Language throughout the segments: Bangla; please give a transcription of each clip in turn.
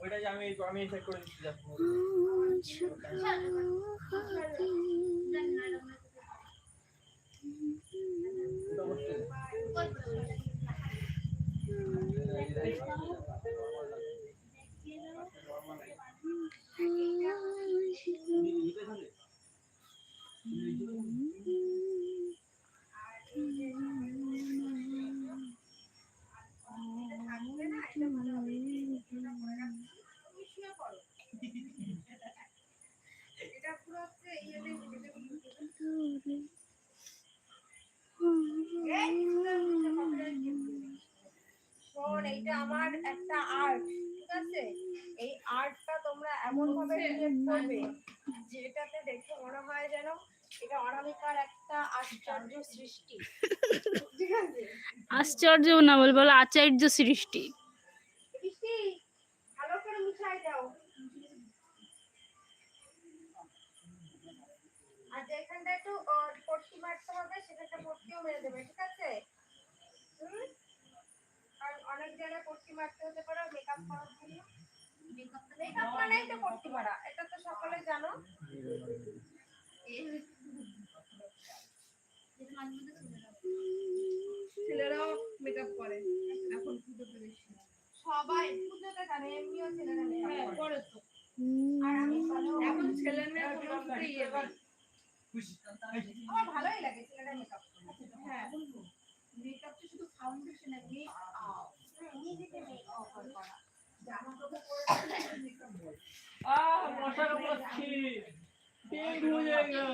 ওইটা যে আমি আমি সেট করে দিচ্ছি করতে দে। নিতে থাকে? শোন এইটা আমার একটা আর্ট ঠিক আছে? এই আর্টটা তোমরা এমন ভাবে ক্রিয়েট করবে যেটাতে দেখে মনে হয় যেন এটা অনামিকার একটা আশ্চর্য সৃষ্টি। ঠিক আছে? আশ্চর্য না বল বলো আচার্য সৃষ্টি। ভালো করে মিশাই দাও। একটু পট্টি মারতে হবে সেখানটা পট্টিও মেরে দেবে ঠিক আছে? হুম? অনেক জায়গায় পট্টি মারতে হতে পারে মেকআপ করার জন্য। মেকআপ মানেই তো পট্টি মারা এটা তো সকলে জানো। ছেলেরাও মেকআপ করে এখন পুজোতে বেশি। সবাই পুজোতে জানে এমনিও ছেলেরা মেকআপ করে। তো। আর আমি এখন ছেলে মেয়ে কোনো ইয়ে। আমার ভালোই লাগে ছেলেরা মেকআপ হ্যাঁ। মেকআপ তো শুধু ফাউন্ডেশন আর মেকআপ নিজেকে মেকআপ করা জামা কাপড় পরে মেকআপ আহ মশার বসছি তিন হয়ে গেল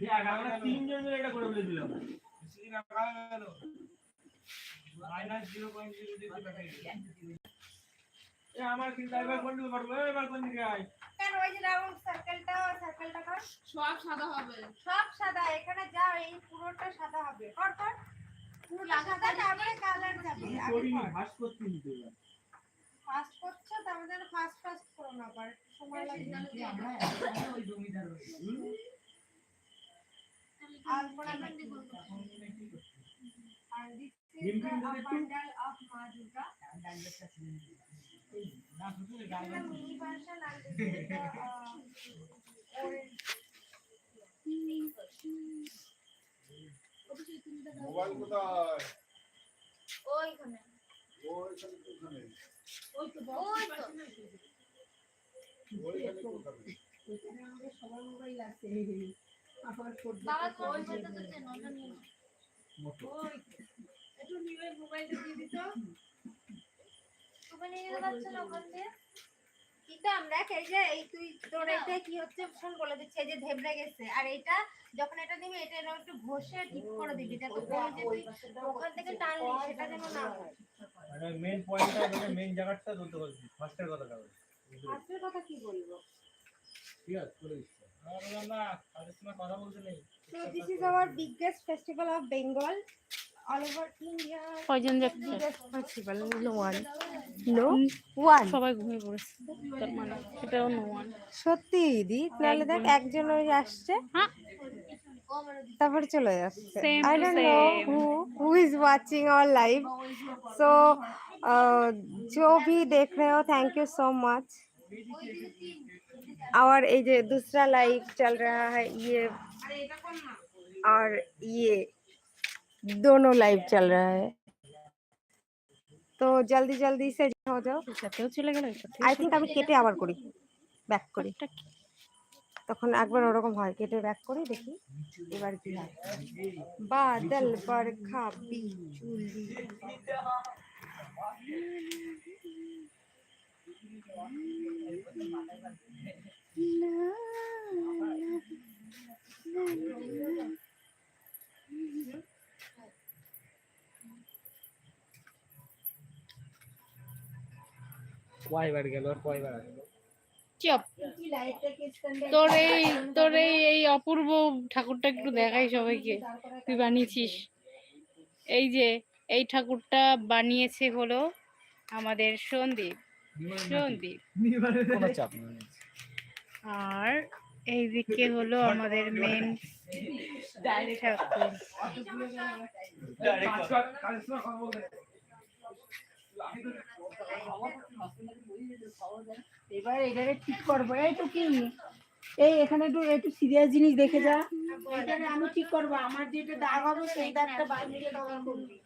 দেখ আমরা তিনজন মিলে এটা করে ফেলেছিলাম আমার কিন্তু একবার কোন দিকে করব এবার কোন কেন ওই রাউন্ড সার্কেলটা সার্কেলটা কর। সব সাদা হবে। সব সাদা এখানে যা এই পুরোটা সাদা হবে। কর কর। পুরোটা সাদা তারপরে কালার যাবে। করিনি কর। করতে নিতে ফাস্ট করছ যেন ফাস্ট ফাস্ট করো না আবার সময় লাগে আলপনা আর this is Green the green দিলে একটু- pandal of মা দুর্গা এটা mini version and this is the uh, orange mobile কোথায় ওইখানে ওইখানে কোথায় ওই তো ওইখানে কোথায় বাবা তো ওই মধ্যে তো চেন নিয়ে নাও। একটু নিয়ে মোবাইলটা দিয়ে দিত। তুমি নিয়ে পারছ না ওখান দিতাম দেখ এই যে এই তুই তোর এটা কি হচ্ছে শোন বলে দিচ্ছে এই যে ধেবড়ে গেছে। আর এটা যখন এটা দিবি এটা এরকম একটু ঘষে ঠিক করে দিবি যাতে যে তুই ওখান থেকে টানলি সেটা যেন না হয়। মানে মেন পয়েন্টটা মানে মেন জায়গাটা ধরতে বলছি ফার্স্টের কথাটা বলছি আজকের কথা কি বলব? ঠিক আছে দিচ্ছি আর কথা বলতে নেই। So this is our biggest festival of Bengal. All over India. কয়জন যাচ্ছে Biggest festival. No one. No হুম, one. সবাই ঘুমিয়ে পড়েছে তার মানে সেটাও নো ওয়ান সত্যি দিদি নাহলে দেখ একজন ওই আসছে হ্যাঁ তারপরে চলে যাচ্ছে Same I to don't know same. who who is watching our live. So uh, जो भी देख रहे हो थैंक यू सो मच और ये जो दूसरा लाइव चल रहा है ये और ये दोनों लाइव चल रहा है তো জলদি জলদি সে हो जाओ সাথেও চলে গেল সাথেও আই থিঙ্ক আমি কেটে আবার করি ব্যাক করি এটা কি? তখন একবার ওরকম হয় কেটে ব্যাক করি দেখি এবার কি হয় বাদল বরখা বিজুলি কয়বার গেল আর কয়বার আসলো চপ তোর এই তোর এই এই অপূর্ব ঠাকুরটা একটু দেখাই সবাইকে তুই বানিয়েছিস এই যে এই ঠাকুরটা বানিয়েছে হলো আমাদের সন্দীপ সন্দীপ কোনো চাপ নেই আর এইদিকে হলো আমাদের মেন ঠাকুর এবার এটারে ঠিক করব। এই তো কি? এই এখানে একটু একটু সিরিয়াস জিনিস দেখে যা। এটারে আমি ঠিক করব। আমার যেটা দাগ হবে সেই দাগটা বাইরে করবি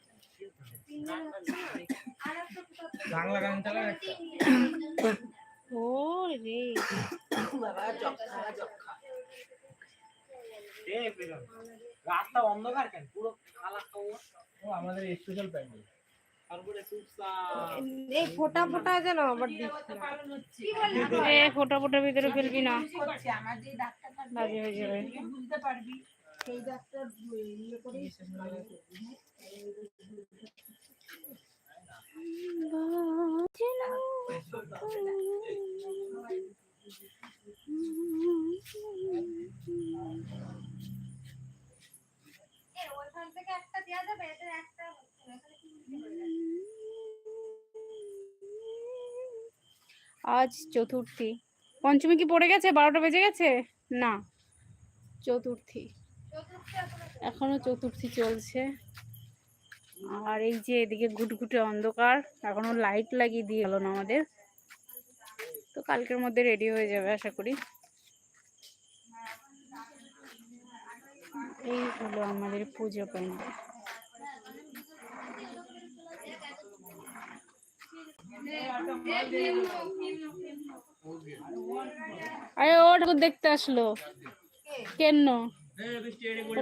রাস্তা অন্ধকার কেন? পুরো কালো আমাদের স্পেশাল প্যান্ডেল এই ফোটা ফোটা যেন আবার এ ফোটা ফোটা ভিতরে ফেলবি না। বাজে হয়ে যাবে। থেকে একটা দেয়া যাবে একটা আজ চতুর্থী। পঞ্চমী কি পড়ে গেছে? বারোটা বেজে গেছে? না। চতুর্থী। এখনও চতুর্থী চলছে। আর এই যে এদিকে ঘুটঘুটে অন্ধকার, এখনও লাইট লাগিয়ে দিয়ে গেল না আমাদের। তো কালকের মধ্যে রেডি হয়ে যাবে আশা করি। এই হলো আমাদের পুজো প্যান্ডেল আরে ও ঠাকুর দেখতে আসলো। কেন?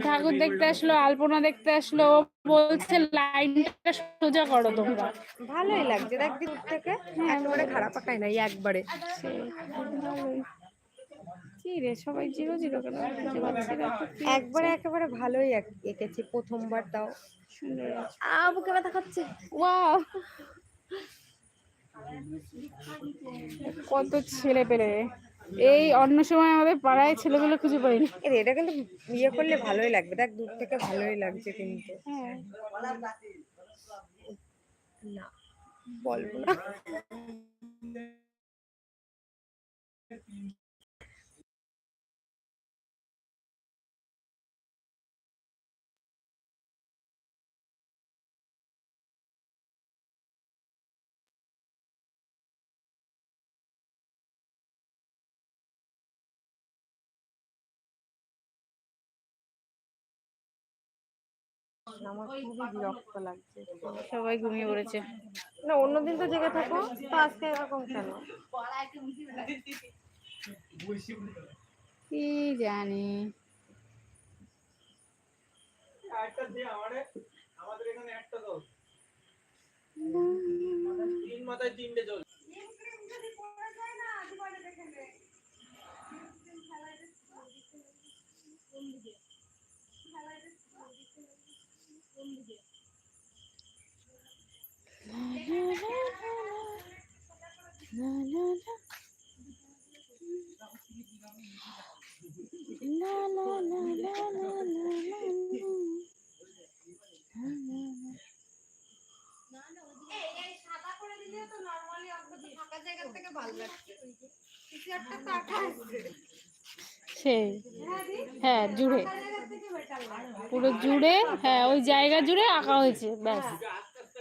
ঠাকুর দেখতে আসলো আলপনা দেখতে আসলো ও বলছে লাইনটা সোজা করো তোমরা। ভালোই লাগছে দেখ দূর থেকে একেবারে খারাপ পাকায় নাই একবারে। কি রে সবাই জিরো জিরো কেন একবারে একেবারে ভালোই এক- এঁকেছে প্রথমবার তাও। সুন্দর আছে। আ বুকে ওয়াও। কত ছেলে পেলে এই অন্য সময় আমাদের পাড়ায় ছেলেগুলো খুঁজে পাইনি। এর এটা কিন্তু ইয়ে করলে ভালোই লাগবে। দেখ, দূর থেকে ভালোই লাগছে কিন্তু। না, বলব না। আমার খুবই বিরক্ত লাগছে। সবাই ঘুমিয়ে পড়েছে। না অন্যদিন তো জেগে থাকো তো আজকে এরকম কেন? কি জানি। একটা দে আমারে আমাদের এখানে একটা তিন মাথায় তিনটে না নে দিলে। তো সেই হ্যাঁ জুড়ে ফাঁকা জায়গা থেকে বেটার লাগে পুরো জুড়ে হ্যাঁ ওই জায়গা জুড়ে আঁকা হয়েছে ব্যাস। আস্তে আস্তে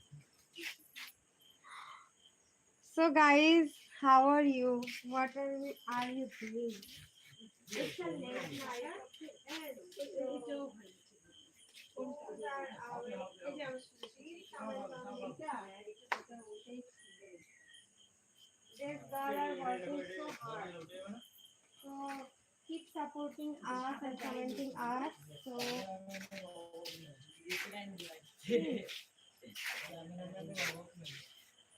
So guys, how are you? What are we, are you doing? This girl are working so hard. So keep supporting us and commenting us. So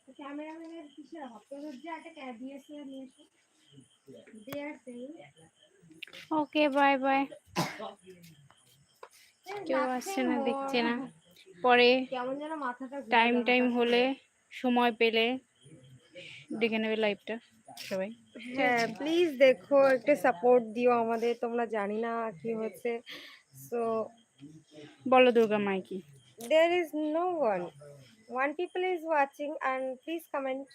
ক্যামেরাম্যানের কিসের অভাব যে একটা ডিএসএলআর নিয়ে এসো they are saying okay bye bye কেউ আসছে না দেখছে না। পরে কেমন যেন মাথাটা ঘুরে টাইম টাইম হলে সময় পেলে দেখে নেবে লাইভটা সবাই। হ্যাঁ প্লিজ দেখো একটু সাপোর্ট দিও আমাদের তোমরা জানি না কি হচ্ছে। সো বলো Durga মাইকি there is no one one people is watching and please comment